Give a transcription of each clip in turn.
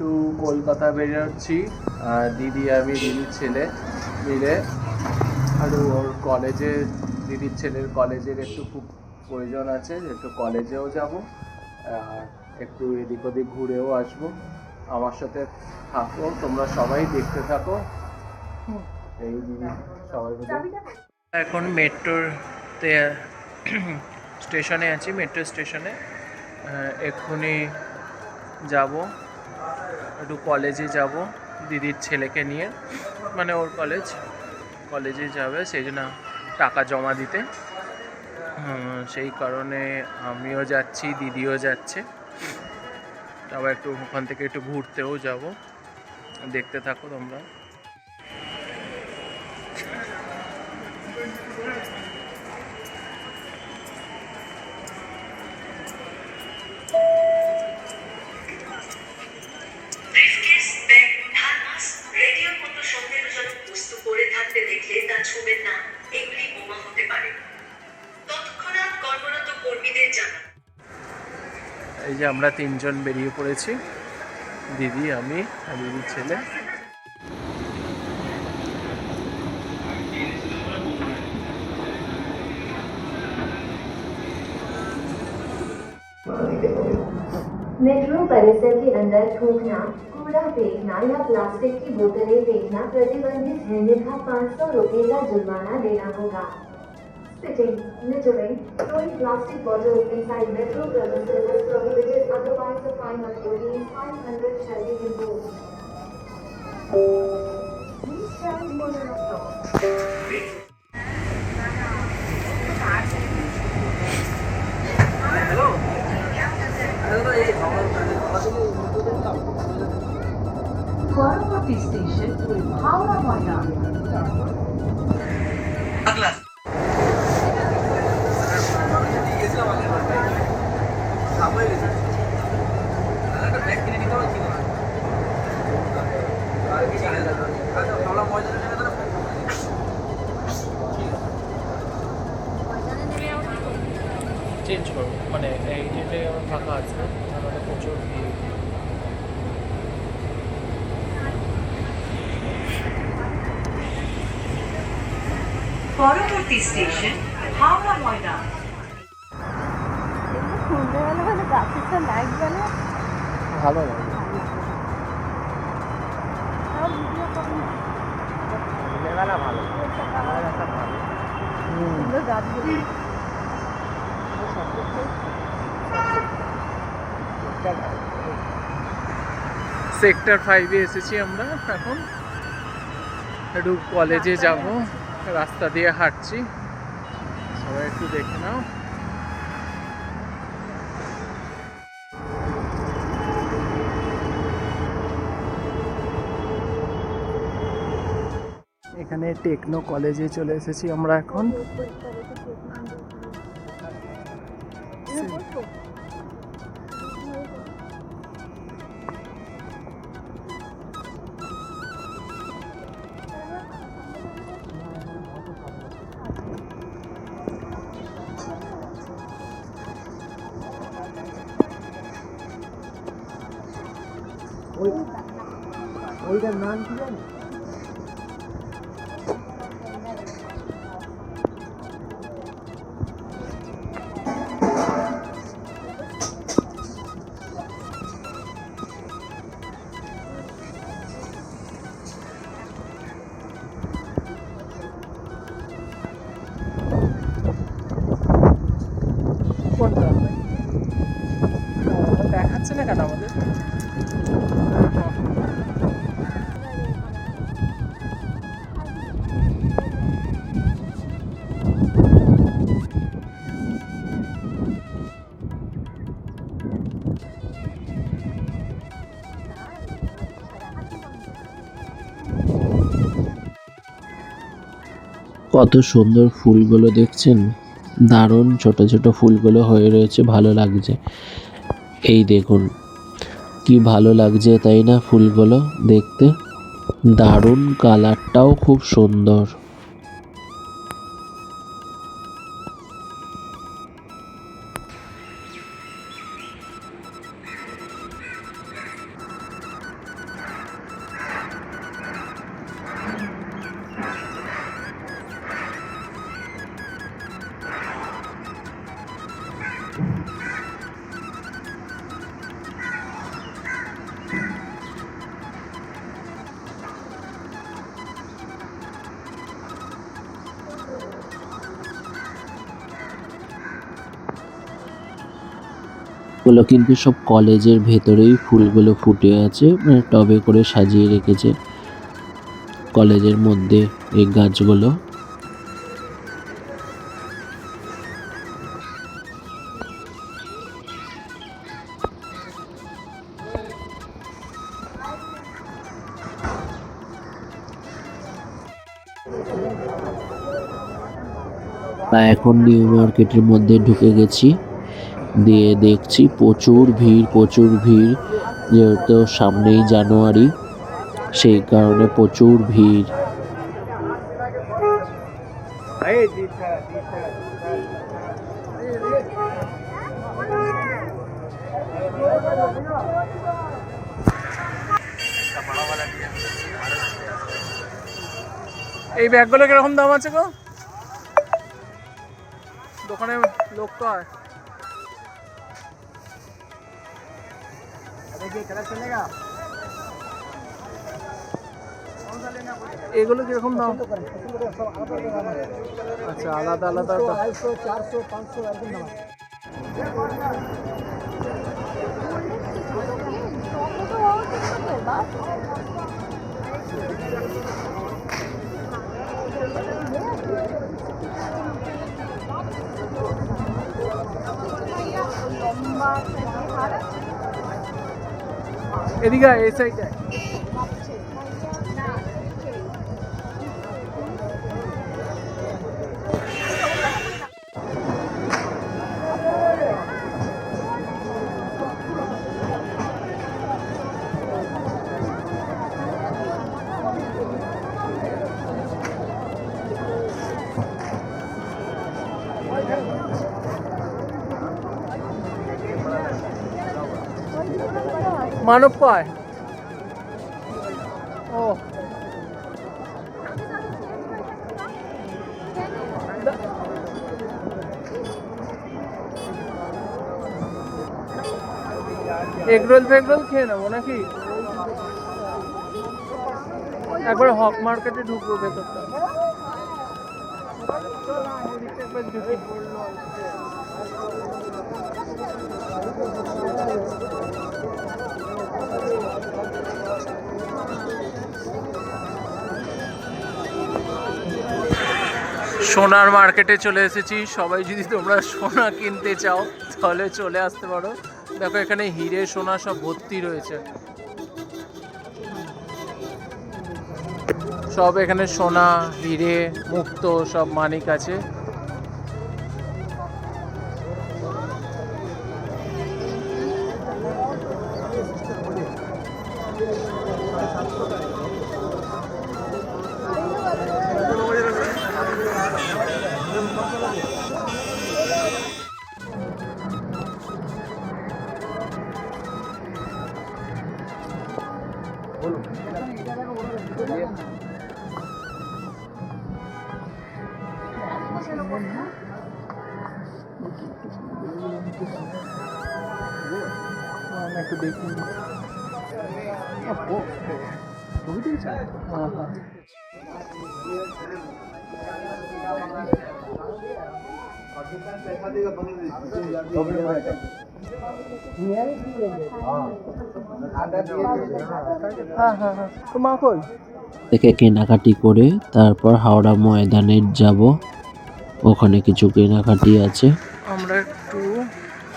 একটু কলকাতা বেরোচ্ছি। দিদি আমি দিদির ছেলে মিলে। আর ওর কলেজে দিদির ছেলের কলেজের একটু খুব প্রয়োজন আছে, একটু কলেজেও যাব। একটু এদিক ওদিক ঘুরেও আসব। আমার সাথে থাকো, তোমরা সবাই দেখতে থাকো। এই দিদি সবাই এখন মেট্রোতে স্টেশনে আছি, মেট্রো স্টেশনে। এক্ষুনি যাব। একটু কলেজে যাব দিদির ছেলেকে নিয়ে। মানে ওর কলেজ কলেজে যাবে, সেই জন্য টাকা জমা দিতে। সেই কারণে আমিও যাচ্ছি, দিদিও যাচ্ছে। আবার একটু, ওখান থেকে একটু ঘুরতেও যাব। দেখতে থাকো তোমরা। যে আমরা তিনজন বেরিয়ে পড়েছি দিদি আমি আর দিদির ছেলে मेट्रो परिसर के अंदर थूकना कूड़ा फेंकना या प्लास्टिक की बोतलें फेंकना प्रतिबंधित है अन्यथा पाँच सौ रुपये का जुर्माना देना होगा sitting, littering, throwing plastic bottles inside metro premises is prohibited, otherwise the fine of only 500 shall be imposed. Please stand motor of Pharmacity station, Howrah Moyna. Change করব মানে এই ডেটে আমার ফাঁকা আছে আমার প্রচুর ভিড়। পরবর্তী স্টেশন হাওড়া ময়দান। ভালো লাগে। ভালো হুম সুন্দর গাছগুলো সেক্টর ফাইভে এসেছি আমরা। এখন একটু কলেজে যাব। রাস্তা দিয়ে হাঁটছি। সবাই একটু দেখে নাও। এখানে টেকনো কলেজে চলে এসেছি আমরা এখন। ওইটার নাম কি জানি কোনটা ও, দেখাচ্ছে না কেন আমাদের কত সুন্দর ফুলগুলো দেখছেন। দারুণ ছোট ছোট ফুলগুলো হয়ে রয়েছে, ভালো লাগছে। এই দেখুন, কি ভালো লাগছে তাই না ফুলগুলো দেখতে? দারুণ কালারটাও খুব সুন্দর। ফুলগুলো কিন্তু সব কলেজের ভেতরেই ফুলগুলো ফুটে আছে মানে টবে করে সাজিয়ে রেখেছে। কলেজের মধ্যে এই গাছগুলো। তা এখন নিউ মার্কেটের মধ্যে ঢুকে গেছি। দিয়ে দেখছি, প্রচুর ভিড় প্রচুর ভিড়। যেহেতু সামনেই জানুয়ারি, সেই কারণে প্রচুর ভিড়। এই ব্যাগগুলো কীরকম দাম আছে গো? দোকানে লোক তো আর। এগুলো কীরকম দাম? আচ্ছা আলাদা আলাদা দাম। এদিকে এই সাইডে মানব কয়? ও। এগরোল ফেগরোল খেয়ে নেব নাকি? একবার হক মার্কেটে ঢুকবো ভেতরটা। সোনার মার্কেটে চলে এসেছি। সবাই যদি তোমরা সোনা কিনতে চাও, তাহলে চলে আসতে পারো। দেখো, এখানে হিরে সোনা সব ভর্তি রয়েছে। সব এখানে সোনা, হিরে, মুক্ত সব মানিক আছে। একটু দেখি কই থেকে কেনাকাটি করে তারপর হাওড়া ময়দানে যাব। ওখানে কিছু কেনাকাটি আছে।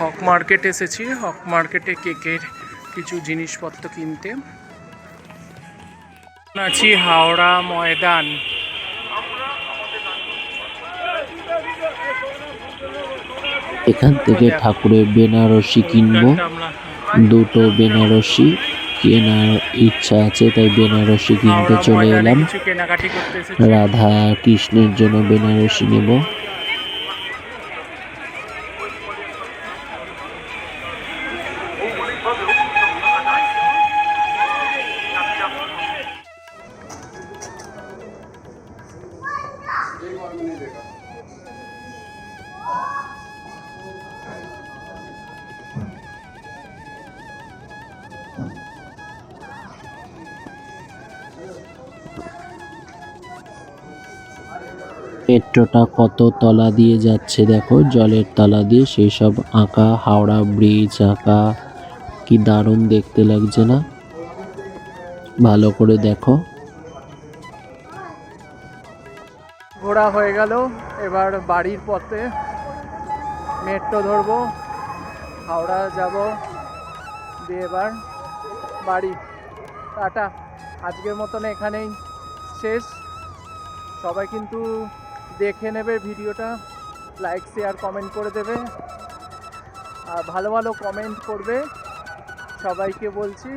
হক মার্কেট এসেছি। হক মার্কেটে কেকের কিছু জিনিসপত্র কিনতে। আছি হাওড়া ময়দান। এখান থেকে ঠাকুরের বেনারসি কিনবো। দুটো বেনারসি কেনার ইচ্ছা আছে তাই বেনারসি কিনতে চলে এলাম। রাধা কৃষ্ণের জন্য বেনারসি নেব। মেট্রোটা কত তলা দিয়ে যাচ্ছে দেখো, জলের তলা দিয়ে সেই সব আঁকা, হাওড়া ব্রিজ আঁকা, কি দারুণ দেখতে লাগছে না? ভালো করে দেখো। ঘোরা হয়ে গেল, এবার বাড়ির পথে মেট্রো ধরবো, হাওড়া যাব, দিয়ে এবার বাড়ি। টাটা। আজকের মতন এখানেই শেষ। সবাই কিন্তু দেখে নেবে ভিডিওটা লাইক শেয়ার কমেন্ট করে দেবে। আর ভালো ভালো কমেন্ট করবে, সবাইকে বলছি।